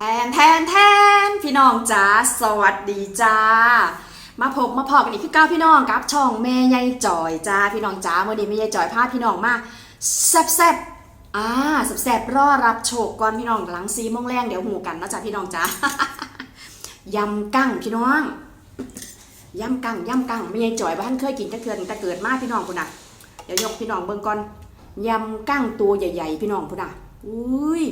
แอนแทนแทนพี่น้องจ้าสวัสดีจ้า มาพบมาพอกันอีกคือเก้าพี่น้องกับช่องแม่ยายจอยจ้าพี่น้องจ้าเมื่อนี้แม่ยายจอยพาพี่น้องมาแซ่บแซ่บอ่าแซ่บแซ่บรอรับโชคก่อนพี่น้องหลังซีมงแรงเดี๋ยวหูกันนะจ้าพี่น้องจ้ายำกั้งพี่น้องยำกั้งยำกั้งแม่ยายจอยบ้านเคยกินต่เกิดแต่เกิดมาพี่น้องพุ่นน่ะเดี๋ยวยกพี่น้องเบิ่งก่อนยำกั้งตัวใหญ่ ๆ พี่น้องพุ่นน่ะอุ้ย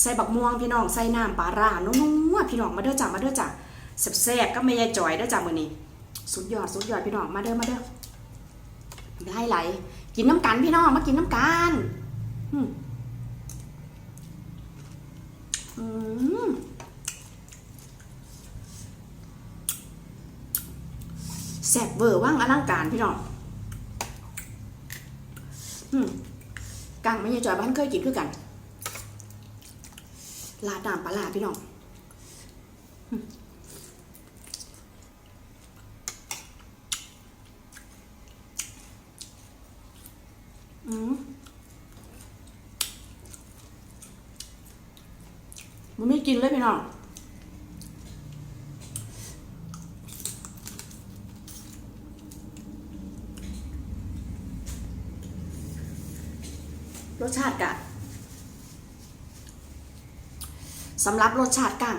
ใส่บักม่วงพี่น้องใส่น้ำปลาร้านัวๆพี่น้องมาเด้อจ้ามาเด้อจ้าแซ่บๆก็ไม่ยายจอยเด้อจ้ามื้อนี้สุดยอดสุดยอดพี่น้องมาเด้อมาเด้อได้ไหลกินน้ำกันพี่น้องมากินน้ำกันอืมอืมแซ่บเวอร์ว่างอลังการพี่น้องอืมกังไม่ยายจอยบ้านเคยกินคือกัน ลาดน้ำปลาพี่น้องมอืมมันไม่กินเลยพี่น้องรสชาติกะ สำหรับรสชาติกั้ง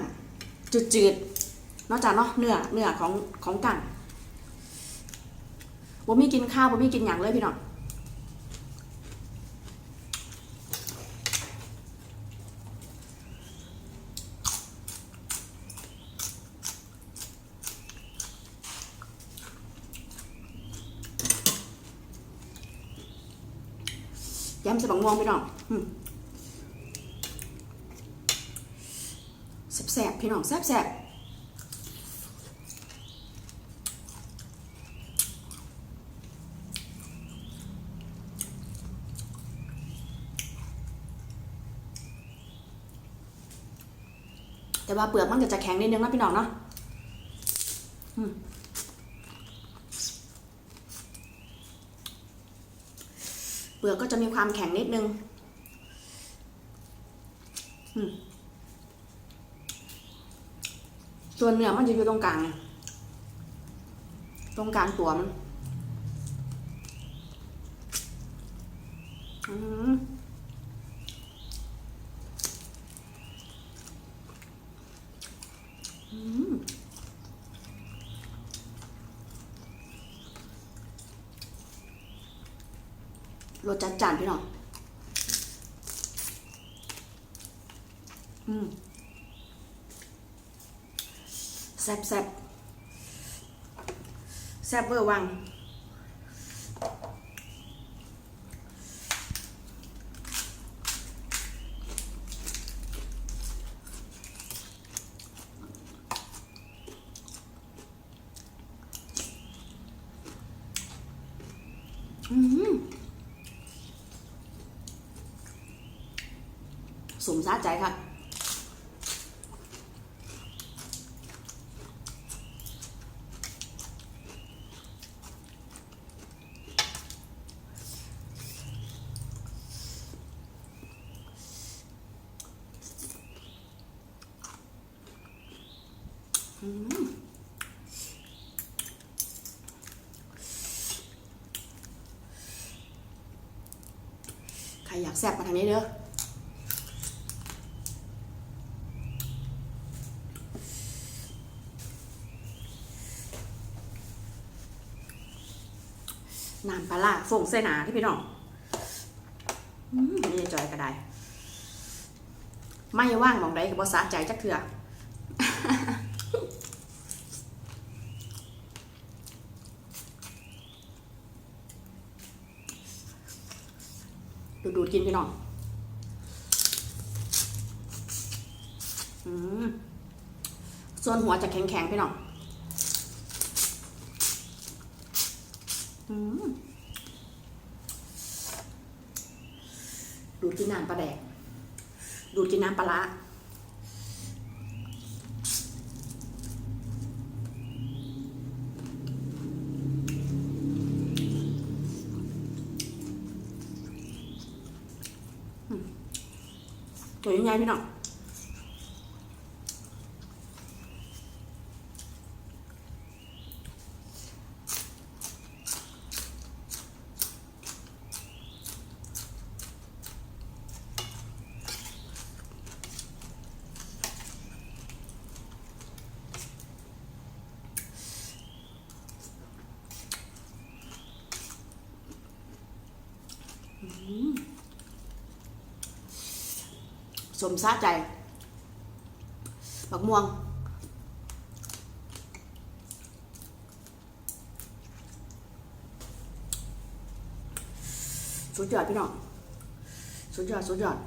จืดๆนอกจากเนาะเนื้อเนื้อของของกั้งบ่มีกินข้าวบ่มีกินหยังเลยพี่น้องยำใส่บักม่วงพี่น้องอืม แสบ ๆพี่น้องแสบๆแต่ว่าเปลือกมันก็จะแข็งนิดนึงนะพี่น้องเนาะเปลือกก็จะมีความแข็งนิดนึง อืม ส่วนเนื้อมันจะอยู่ตรงกลาง ตรงกลางตัวมันอืมอืมรสจัดจานพี่น้อง อืม แซ่บแซ่บแซ่บเวอร์วังอืมสมซาใจค่ะ ใครอยากแซ่บมาทางนี้เด้อน้ำปลาร้าฝงเส้นหนาที่พี่น้องอืมนี่จอยก็ได้ ไม่ว่างมองใดกับบสาใจจักเถื่อ ดูดูด กินพี่น้องส่วนหัวจะแข็งๆพี่น้องดูดกินน้ำปลาแดก ดูดกินน้ำปลาร้า อืมตัว สมซาใจบักม่วง สุดยอดพี่น้อง สุดยอด สุดยอด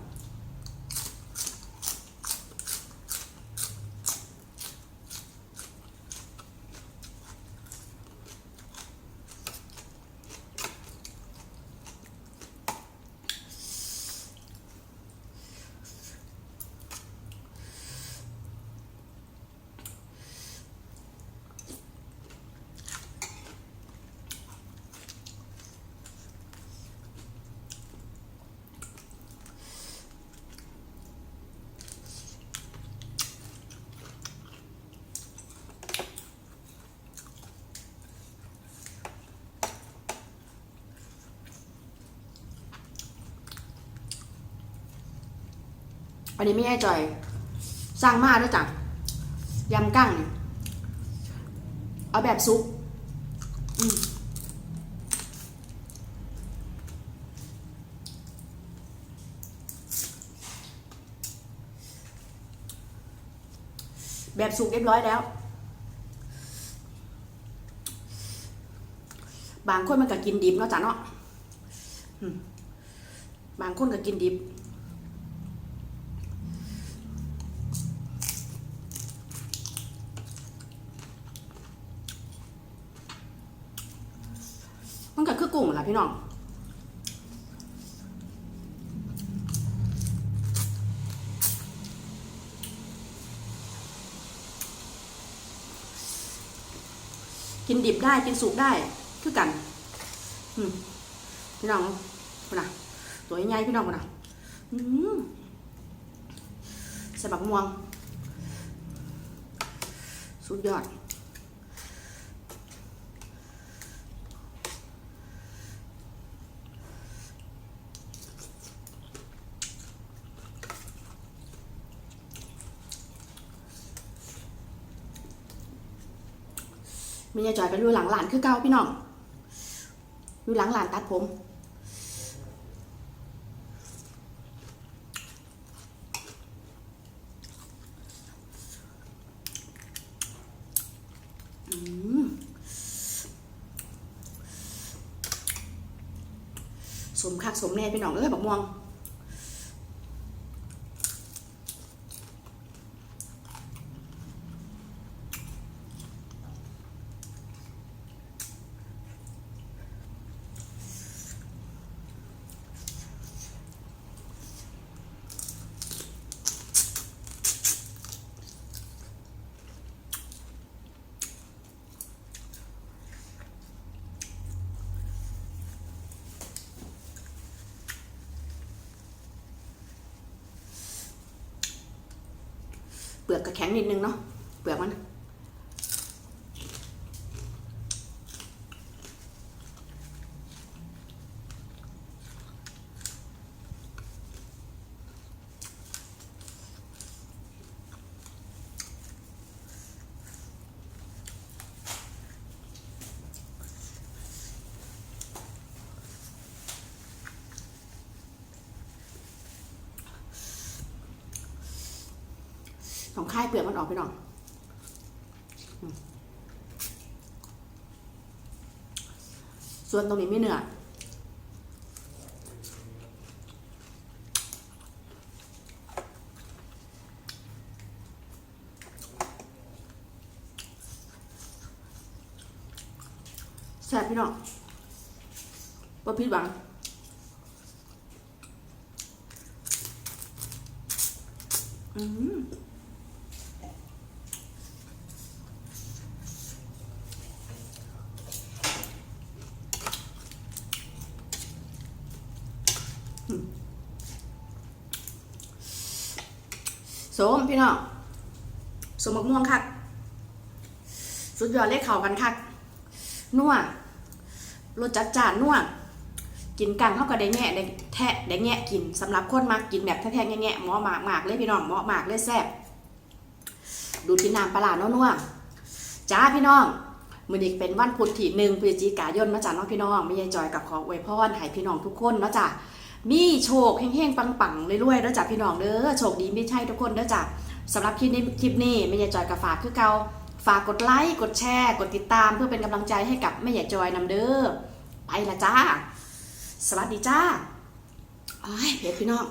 อันนี้ไม่ให้จ่อย สร้างมาด้วยจ้ะยำกั้งเนี่ยเอาแบบซุปแบบสุกเรียบร้อยแล้ว บางคนมันก็กินดิบเนาะจ้ะเนาะบางคนก็กินดิบ คือกุ้งแหละพี่น้องกินดิบได้กินสุกได้คือกันพี่น้องคนน่ะตัวใหญ่พี่น้องคนน่ะใส่บักม่วง สุดยอด มียายจอยกันอยู่หลังหลานคือเก่าพี่น้องอยู่หลังหลานตัดผมอืมสมคักสมแน่พี่น้องเอ้ยบักม่วง เปลือกกระแข็งนิดนึงเนาะเปลือกมัน ต้องคายเปลือกมันออกไปหน่อยส่วนตรงนี้ไม่เหนื้อยแซ่บพี่น้องบ่ผิดหวังอืม มพี่น้องสมมะม่วงคักสุดยอดเลขเขากันคักนัวรสจัดจ้านนัวกินกันเขาก็ได้แงะได้แทะได้แงะกินสำหรับคนมากกินแบบแท้แงะๆเหมาะมากหมากเลยพี่น้องหมาะมากเลยแซ่บดูที่น้ำปลาร้านัวจ้าพี่น้องมือนี้เป็นวันพุธที่หนึ่งพฤศจิกายนมาจากน้องพี่น้องไม่ยายจอยกับขออวยพรให้พี่น้องทุกคนเนาะจ้ะ มีโชคแห่งๆปังๆรวยๆเด้อจ้ะพี่น้องเด้อโชคดีไม่ใช่ทุกคนเด้อจ้ะสำหรับคลิปนี้คลิปนี้แม่ยายจอยกับฝากคือเกาฝากกดไลค์กดแชร์กดติดตามเพื่อเป็นกำลังใจให้กับแม่ยายจอยนำเด้อไปละจ้า สวัสดีจ้าโอ้ยเผ็ดพี่น้อง